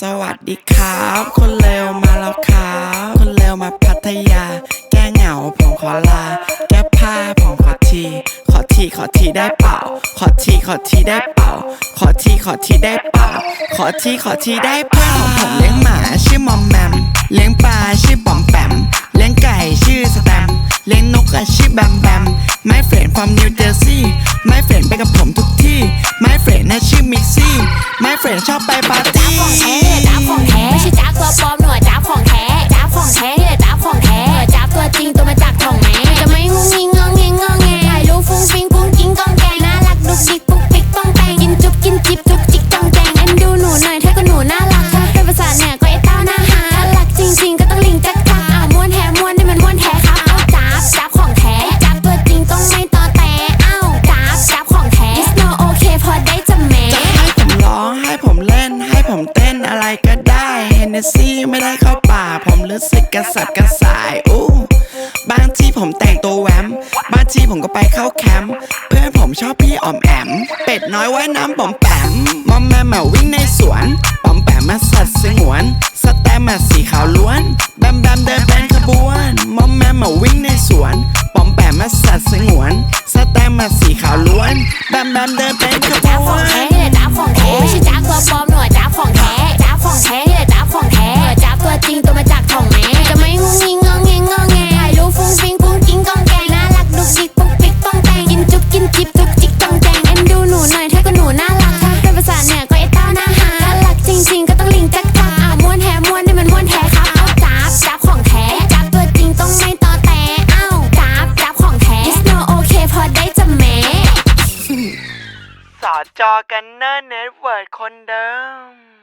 สวัสดีครับ คนเลวมาแล้วครับ คนเลวมาพัทยา แก้เหงาผมขอลา แก้ผ้าผมขอที ขอทีขอทีได้เปล่า ขอทีขอทีได้เปล่า ขอทีขอทีได้เปล่า ขอทีขอทีได้เปล่าผมเลี้ยงหมาชื่อมอมแมม เลี้ยงปลาชื่อปอมแปม เลี้ยงไก่ชื่อสแตม เลี้ยงนกชื่อแบมแบม ไม่เฟรนความนิวเจอร์ซีย์ไม่เฟรนไปกับผมทุกที่ ไม่เฟรน มิกซี่ไม่เฟรนชอบไปปาร์ตี้ ได้เนนซี่ไม่ได้เข้าป่า ผมรู้สึกกระสับกระส่ายอู้บางที่ผมแต่งตัวแหวมบางที่ผมก็ไปเข้าแคมป์เพื่อนผมชอบพี่ออมแอม เป็ดน้อยว่ายน้ำปอมแปมมอมแมมมาวิ่งในสวนปอมแปมมาสัตว์สงวน สแตมมาสีขาวล้วนแบมแบมเดินเป็นขบวนมอมแมมมาวิ่งในสวนปอมแปมมาสัตว์สงวน สแตมมาสีขาวล้วนแบมแบมเดินเป็น จุ๊บกินจิบจุกจิกจองแจงเอ็นดูหนูหน่อยถ้าก็หนูน่ารักถ้าเป็นภาษาเนี่ยก็ไอ้เต้าหน้าหาถ้ารักจริงๆก็ต้องลิงจักจักอ้าวม้วนแท้ม้วนนี่มันม้วนแท้ครับเอาจ้าบจ้าบของแท้จ้าบตัวจริงต้องไม่ต่อแต่อ้าวจ้าบจ้าบของแท้ It's not okay พอได้จะแหมสอจอกันเนอร์เน็ตเวิร์ดคนเดิม